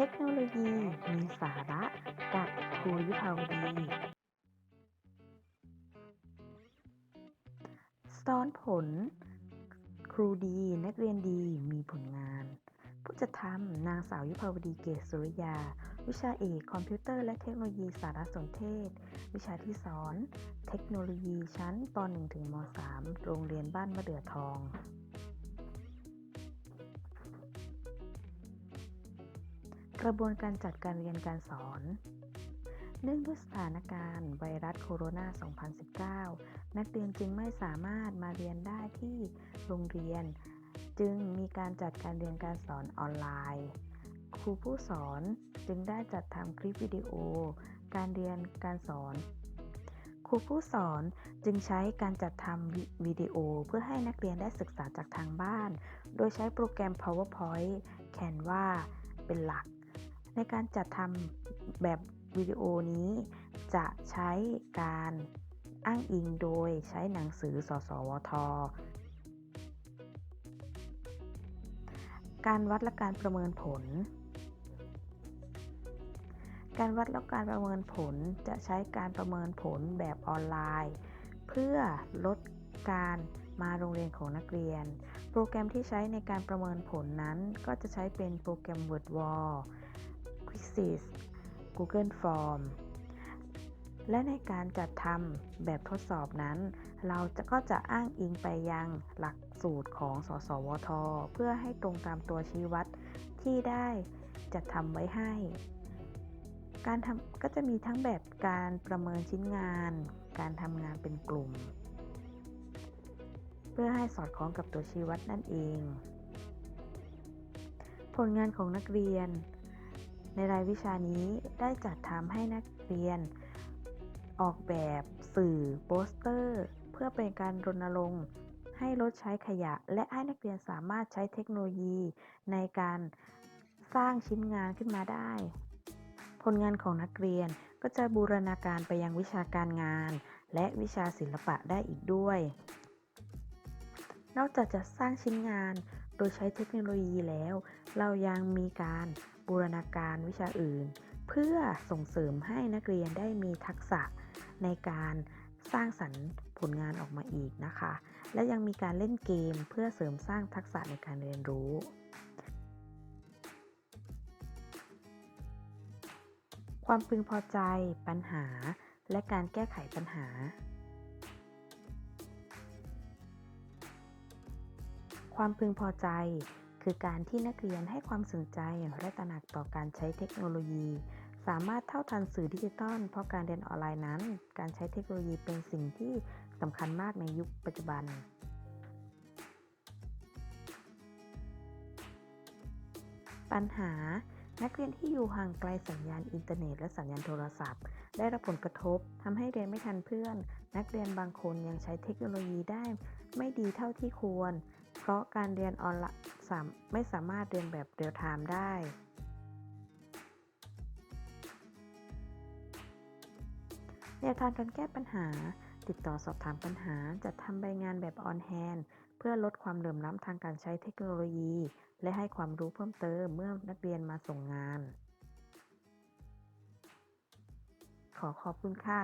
เทคโนโลยีมีสาระกับครูยุภาวดี ซ้อนผล ครูดี นักเรียนดีมีผลงาน ผู้จัดทำนางสาวยุภาวดีเกษสุริยา วิชาเอกคอมพิวเตอร์และเทคโนโลยีสารสนเทศ วิชาที่สอน เทคโนโลยีชั้นป .1 ถึงม .3 โรงเรียนบ้านมะเดื่อทอง กระบวนการจัดการเรียนการสอน เนื่องด้วยสถานการณ์ไวรัสโคโรนา 2019 นักเรียนจึงไม่สามารถมาเรียนได้ที่โรงเรียน จึงมีการจัดการเรียนการสอนออนไลน์ ครูผู้สอนจึงได้จัดทำคลิปวิดีโอ การเรียนการสอน ครูผู้สอนจึงใช้การจัดทำวิวิดีโอเพื่อให้นักเรียนได้ศึกษาจากทางบ้าน โดยใช้โปรแกรม PowerPoint Canva เป็นหลัก ในการจัดทำแบบวิดีโอนี้จะใช้การอ้างอิงโดยใช้หนังสือ สสวท การวัดและการประเมินผล การวัดและการประเมินผลจะใช้การประเมินผลแบบออนไลน์ เพื่อลดการมาโรงเรียนของนักเรียน โปรแกรมที่ใช้ในการประเมินผลนั้น ก็จะใช้เป็นโปรแกรม WordWall Quizzes Google Form และในการจัดทำแบบทดสอบนั้น เราจะก็จะอ้างอิงไปยังหลักสูตรของ สสวท เพื่อให้ตรงตามตัวชี้วัดที่ได้จัดทำไว้ให้ การทำก็จะมีทั้งแบบการประเมินชิ้นงาน การทำงานเป็นกลุ่ม เพื่อให้สอดคล้องกับตัวชี้วัดนั่นเอง ผลงานของนักเรียน ในรายวิชานี้ได้จัดทำให้นักเรียน ออกแบบสื่อโปสเตอร์ เพื่อเป็นการรณรงค์ให้ลดใช้ขยะ และให้นักเรียนสามารถใช้เทคโนโลยีในการสร้างชิ้นงานขึ้นมาได้ ผลงานของนักเรียนก็จะบูรณาการไปยังวิชาการงาน และวิชาศิลปะได้อีกด้วย นอกจากจะสร้างชิ้นงานโดยใช้เทคโนโลยีแล้ว เรายังมีการ บูรณาการวิชาอื่น เพื่อส่งเสริมให้นักเรียนได้มีทักษะในการสร้างสรรค์ผลงานออกมาอีกนะคะ และยังมีการเล่นเกมเพื่อเสริมสร้างทักษะในการเรียนรู้ความพึงพอใจ ปัญหา และการแก้ไขปัญหา ความพึงพอใจ คือการที่นักเรียนให้ความสนใจและตระหนักต่อการใช้เทคโนโลยี สามารถเท่าทันสื่อดิจิทัล เพราะการเรียนออนไลน์นั้น การใช้เทคโนโลยีเป็นสิ่งที่สำคัญมากในยุคปัจจุบันปัญหา นักเรียนที่อยู่ห่างไกลสัญญาณอินเทอร์เน็ตและสัญญาณโทรศัพท์ ได้รับผลกระทบทำให้เรียนไม่ทันเพื่อน นักเรียนบางคนยังใช้เทคโนโลยีได้ ไม่ดีเท่าที่ควร ราะการเรียนออนไลน์ไม่สามารถเรียนแบบเรียลไทม์ได้แนวทางการแก้ปัญหา ติดต่อสอบถามปัญหา จัดทำใบงานแบบออนแฮนเพื่อลดความเหลื่อมล้ำทางการใช้เทคโนโลยี และให้ความรู้เพิ่มเติมเมื่อนักเรียนมาส่งงาน ขอขอบคุณค่ะ